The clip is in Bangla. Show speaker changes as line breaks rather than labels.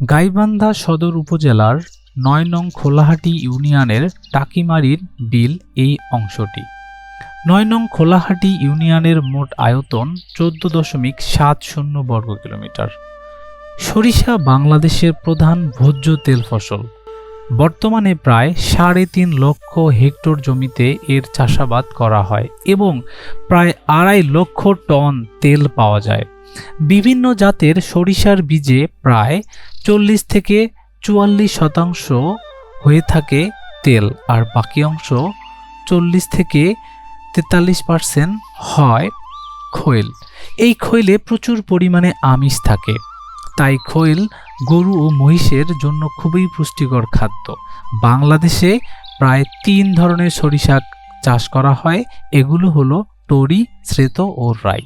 গাইবান্ধা সদর উপজেলার নয় নং খোলাহাটি ইউনিয়নের টাকিমারির বিল এই অংশটি। নয় নং খোলাহাটি ইউনিয়নের মোট আয়তন চোদ্দ দশমিক সাত শূন্য বর্গ কিলোমিটার। সরিষা বাংলাদেশের প্রধান ভোজ্য তেল ফসল। বর্তমানে প্রায় সাড়ে তিন লক্ষ হেক্টর জমিতে এর চাষাবাদ করা হয় এবং প্রায় আড়াই লক্ষ টন তেল পাওয়া যায়। বিভিন্ন জাতের সরিষার বীজে প্রায় চল্লিশ থেকে চুয়াল্লিশ শতাংশ হয়ে থাকে তেল, আর বাকি অংশ চল্লিশ থেকে তেতাল্লিশ পার্সেন্ট হয় খৈল। এই খৈলে প্রচুর পরিমাণে আমিষ থাকে। তাই খৈল গরু ও মহিষের জন্য খুবই পুষ্টিকর খাদ্য। বাংলাদেশে প্রায় তিন ধরনের সরিষা চাষ করা হয়। এগুলো হলো টরি শ্রেত ও রাই।